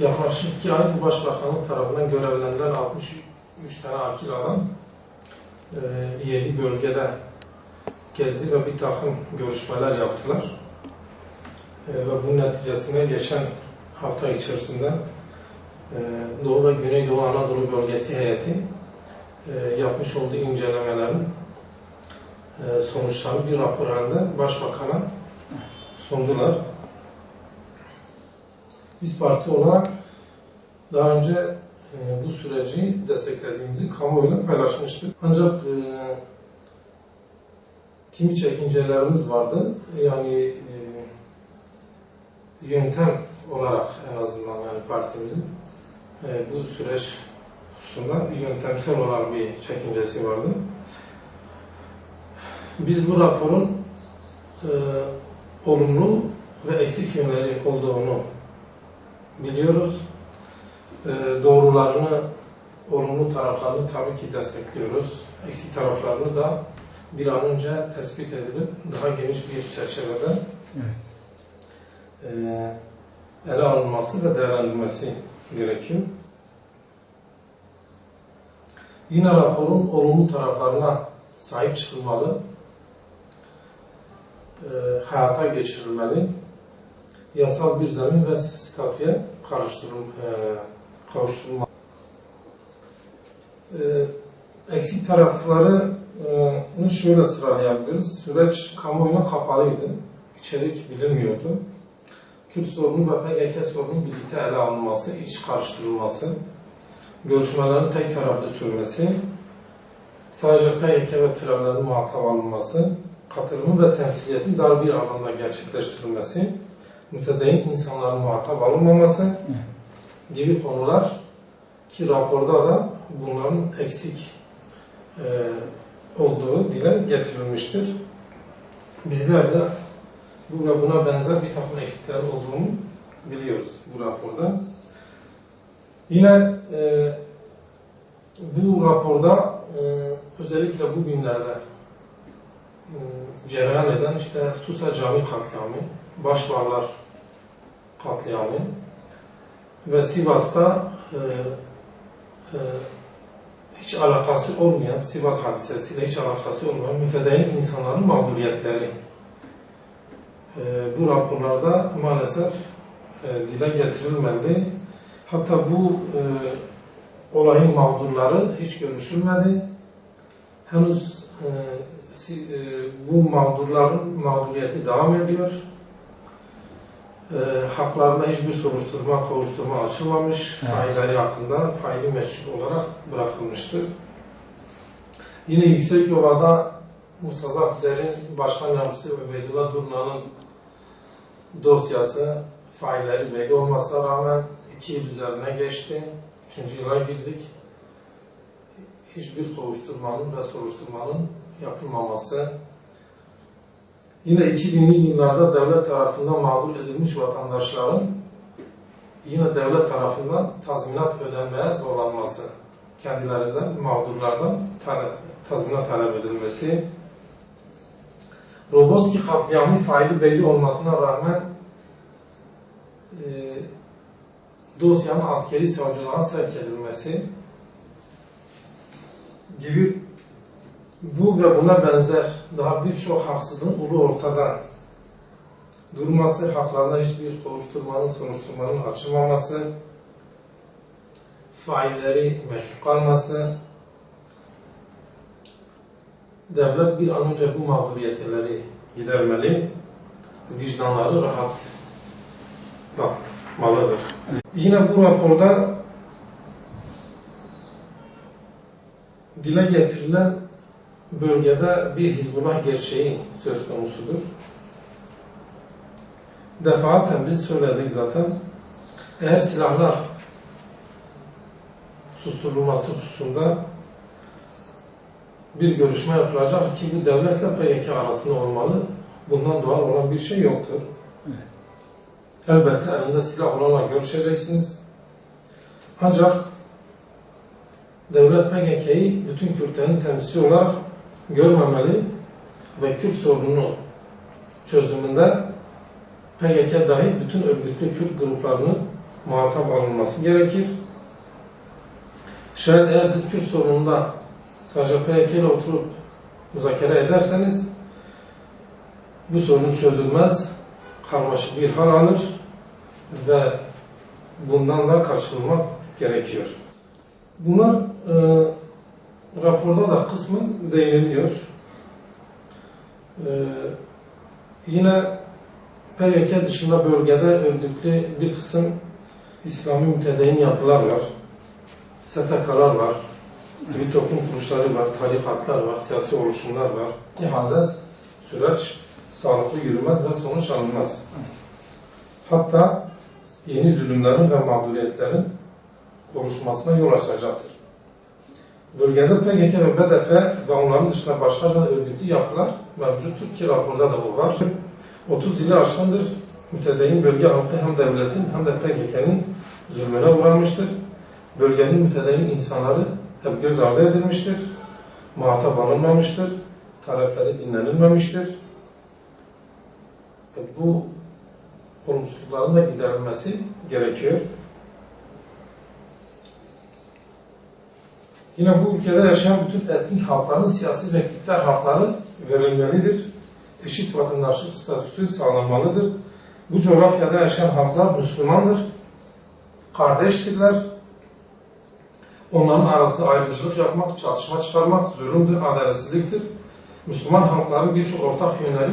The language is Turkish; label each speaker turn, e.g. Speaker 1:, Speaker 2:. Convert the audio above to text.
Speaker 1: yaklaşık iki aydır Başbakanlık tarafından görevlerinden 63 tane akil adam 7 bölgede gezdi ve bir takım görüşmeler yaptılar. E, ve bunun neticesinde geçen hafta içerisinde e, Doğu ve Güneydoğu Anadolu Bölgesi heyeti e, yapmış olduğu incelemelerin e, sonuçlarını bir rapor halinde Başbakan'a sundular. Biz parti olarak daha önce e, bu süreci desteklediğimizi kamuoyuyla paylaşmıştık. Ancak e, kimi çekincelerimiz vardı. Yani e, yöntem olarak en azından yani partimizin bu süreç hususunda yöntemsel olarak bir çekincesi vardı. Biz bu raporun e, olumlu ve eksik yönleri olduğunu biliyoruz. E, doğrularını, olumlu taraflarını tabii ki destekliyoruz. Eksik taraflarını da bir an önce tespit edilip daha geniş bir çerçevede e, ele alınması ve değerlendirilmesi gerekiyor. Yine raporun olumlu taraflarına sahip çıkılmalı, e, hayata geçirilmeli, yasal bir zemin ve statüye karıştırıl, e, kavuşturulmalı. E, eksik taraflarını şöyle sıralayabiliriz. Süreç kamuoyuna kapalıydı. İçerik bilinmiyordu. Kürt sorunu ve PKK sorunun birlikte ele alınması, iç karıştırılması, görüşmelerin tek taraflı sürmesi, sadece PKK ve türevlerin muhatap alınması, katılımı ve temsiliyetin dar bir alanda gerçekleştirilmesi, mütedeyyin insanların muhatap alınmaması gibi konular ki raporda da bunların eksik e, olduğu dile getirilmiştir. Bizler de bu ve buna benzer bir takım eksikler olduğunu biliyoruz bu raporda. Yine e, bu raporda e, özellikle bugünlerde e, cereyan eden işte Susa Cami katliamı, Başvarlar katliamı ve Sivas'ta e, e, hiç alakası olmayan, Sivas hadisesiyle hiç alakası olmayan mütedeyyin insanların mağduriyetleri e, bu raporlarda maalesef e, dile getirilmedi. Hatta bu e, olayın mağdurları hiç görüşülmedi. Henüz e, e, bu mağdurların mağduriyeti devam ediyor. E, haklarında hiçbir soruşturma, kovuşturma açılmamış.
Speaker 2: Evet.
Speaker 1: Failleri hakkında faili meşhur olarak bırakılmıştır. Yine Yüksekyova'da Mustafa Der'in Başkan Yardımcısı Ubeydullah Durna'nın dosyası failleri belli olmasına rağmen iki yıl üzerine geçti. Üçüncü yıla girdik. Hiçbir kovuşturmanın ve soruşturmanın yapılmaması. Yine 2000'li yıllarda devlet tarafından mağdur edilmiş vatandaşların yine devlet tarafından tazminat ödenmeye zorlanması. Kendilerinden, mağdurlardan tazminat talep edilmesi. Roboski katliamı faili belli olmasına rağmen e, dosyanın askeri savcılığa sevk edilmesi gibi bu ve buna benzer daha birçok haksızlığın ulu ortada durması, haklarında hiçbir kovuşturmanın, soruşturmanın açılmaması, failleri meşru kalması, devlet bir an önce bu mağduriyetleri gidermeli, vicdanları rahat bakmalıdır. Yine bu raporda dile getirilen bölgede bir Hizbullah gerçeği söz konusudur. Defaten biz söyledik zaten. Eğer silahlar susturulması hususunda bir görüşme yapılacak ki bu devletle PKK arasında olmalı. Bundan doğal olan bir şey yoktur. Elbette elinde silah olanla görüşeceksiniz. Ancak devlet PKK'yı bütün Kürtlerin temsilcisi olarak görmemeli ve Kürt sorununu çözümünde PKK dahil bütün örgütlü Kürt gruplarının muhatap alınması gerekir. Şayet eğer siz Kürt sorununda sadece PYK ile oturup müzakere ederseniz bu sorun çözülmez, karmaşık bir hal alır ve bundan da kaçınılmak gerekiyor. Bunlar e, raporda da kısmen değiniliyor. E, yine PYK dışında bölgede örgütlü bir kısım İslami mütedeyyin yapılar var. STK'lar var. Sivil toplum kuruluşları var, tarikatlar var, siyasi oluşumlar var. İhalde süreç sağlıklı yürümez ve sonuç alınmaz. Hatta yeni zulümlerin ve mağduriyetlerin oluşmasına yol açacaktır. Bölgede PKK ve BDP ve onların dışında başkaca örgütlü yapılar mevcuttur ki raporda da bu var. 30 yılı aşkındır mütedeyyin bölge halkı hem devletin hem de PKK'nın zulmüne uğramıştır. Bölgenin mütedeyyin insanları hep göz ardı edilmiştir. Muhatap alınmamıştır. Talepleri dinlenilmemiştir. Bu olumsuzlukların da giderilmesi gerekiyor. Yine bu ülkede yaşayan bütün etnik halkların siyasi ve hakları verilmelidir. Eşit vatandaşlık statüsü sağlanmalıdır. Bu coğrafyada yaşayan halklar Müslümandır. Kardeştirler. Onların arasında ayrımcılık yapmak, çatışma çıkarmak zulümdür, adaletsizliktir. Müslüman halkların birçok ortak yönleri